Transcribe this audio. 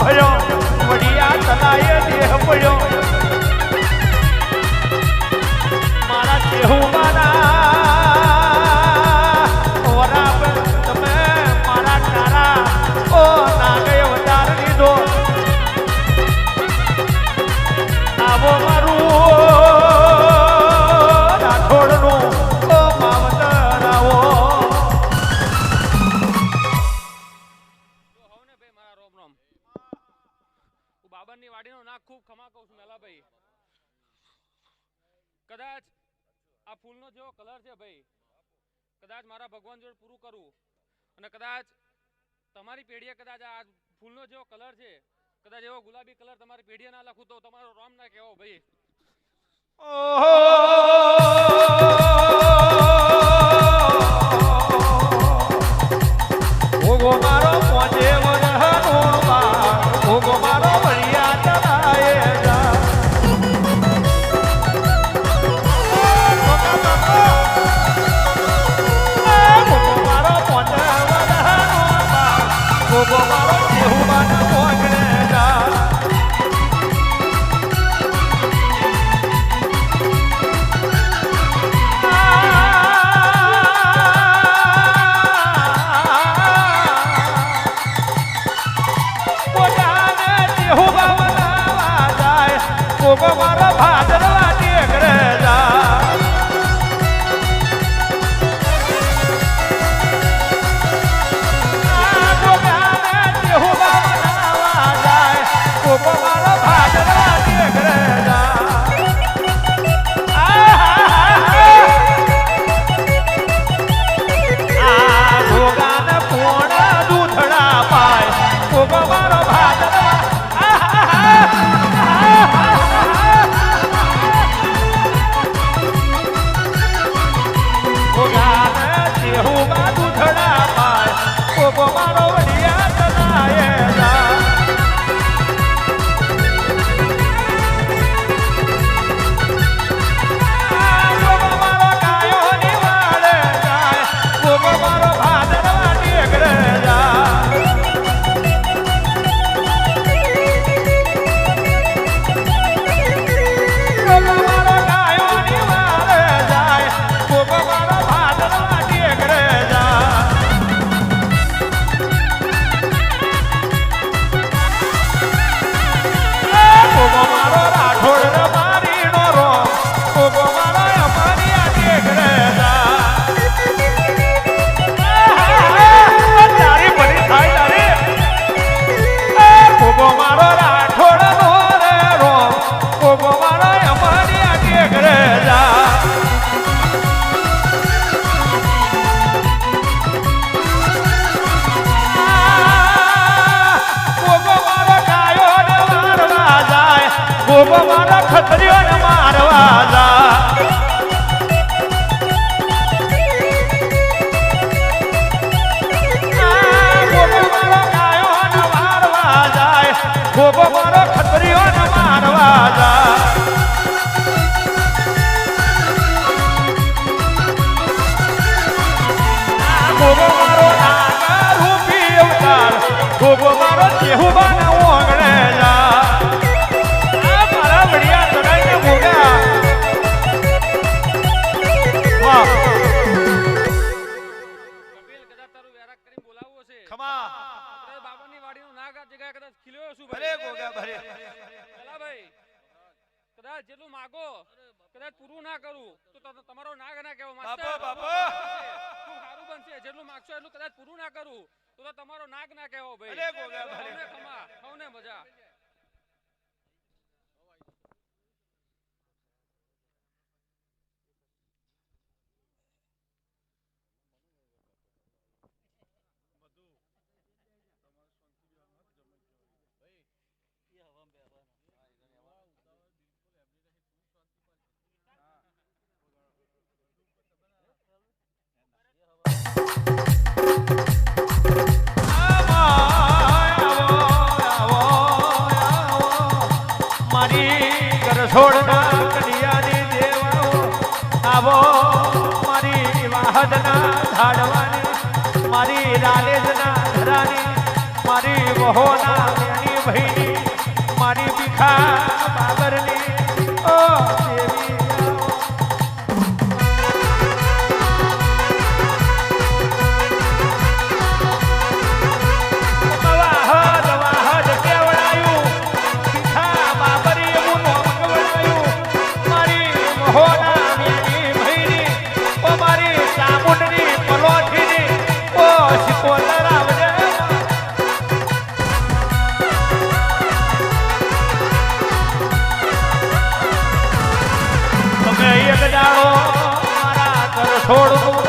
ભર્યો વડિયા તલાએ દેહ પડ્યો. કદાચ આ ફૂલનો જેવો કલર છે ભાઈ, કદાચ મારા ભગવાન જોડે પૂરું કરું અને કદાચ તમારી પેઢીએ કદાચ આ ફૂલનો જેવો કલર છે, કદાચ એવો ગુલાબી કલર તમારી પેઢીએ ના લખું તો તમારો રોમ ના કહેવો ભાઈ. ઓગો જાય, મારો ભાદરવા. ગોગો મારો ખતરીઓ ને મારવા જાય. આ મારો ગાયો મારવા કદાચ જેટલું માગો કદાચ પૂરું ના કરું તો તમારો નાગ ના કેવો માસ્ટર બાપા. સારું બનશે જેટલું માગશો એટલું કદાચ પૂરું ના કરું તો તમારો નાગ ના કહેવો ભાઈ. ખમા સૌને મજા. મારી કરસોડના કલિયાની દેવાઓ, આવો મારી વાહદના ધાડવાની મારી રાલેજના ધરાની મારી વહોના બેની ભૈની મારી ભીખા બાબરની, ઓ દેવી દયાળો મારા તરછોડ